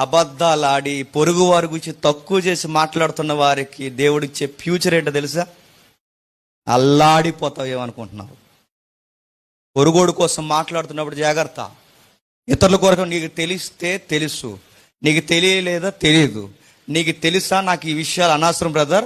అబద్ధాలు ఆడి పొరుగు వారి గురించి తక్కువ చేసి మాట్లాడుతున్న వారికి దేవుడిచ్చే ఫ్యూచర్ ఏంటో తెలుసా? అల్లాడిపోతావు ఏమనుకుంటున్నావు? పొరుగోడు కోసం మాట్లాడుతున్నప్పుడు జాగ్రత్త. ఇతరుల కొరకు నీకు తెలిస్తే తెలుసు. నీకు తెలియలేదా తెలియదు నీకు తెలుసా నాకు ఈ విషయాలు అనవసరం బ్రదర్?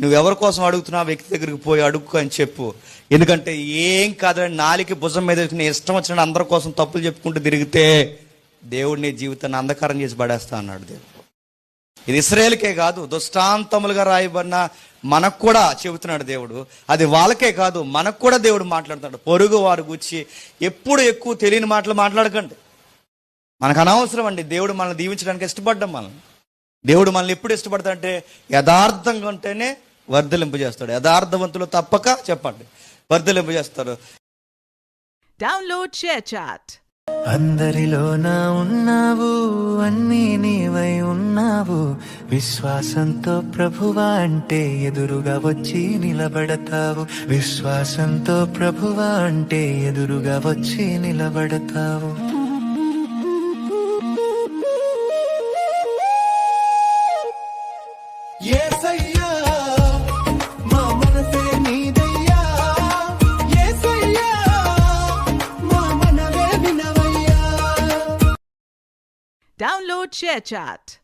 నువ్వు ఎవరి కోసం అడుగుతున్నా వ్యక్తి దగ్గరికి పోయి అడుగు అని చెప్పు. ఎందుకంటే ఏం కాదని నాలికి భుజం మీద వేసుకుని ఇష్టం వచ్చిన అందరి కోసం తప్పులు చెప్పుకుంటూ తిరిగితే దేవుడిని జీవితాన్ని అంధకారం చేసి పడేస్తా అన్నాడు దేవుడు. ఇది ఇస్రాయేల్కే కాదు దుష్టాంతములుగా రాయబడిన మనకు కూడా చెబుతున్నాడు దేవుడు. అది వాళ్ళకే కాదు మనకు కూడా దేవుడు మాట్లాడుతున్నాడు. పొరుగు వారు గుచ్చి ఎప్పుడు ఎక్కువ తెలియని మాటలు మాట్లాడకండి. మనకు అనవసరం అండి దేవుడు మనల్ని దీవించడానికి ఇష్టపడ్డం మనల్ని. దేవుడు మనల్ని ఎప్పుడు ఇష్టపడతాడంటే యథార్థంగా ఉంటేనే వర్ధలింపు చేస్తాడు. యథార్థవంతులు తప్పక చెప్పండి. వర్ధలింపు చేస్తారు. Download చాట్ అందరిలోన ఉన్నావు అన్నీ నీవై ఉన్నావు. విశ్వాసంతో ప్రభువా అంటే ఎదురుగా వచ్చి నిలబడతావు. విశ్వాసంతో ప్రభువా అంటే ఎదురుగా వచ్చి నిలబడతావు. యేసయ్యా, Download ShareChat.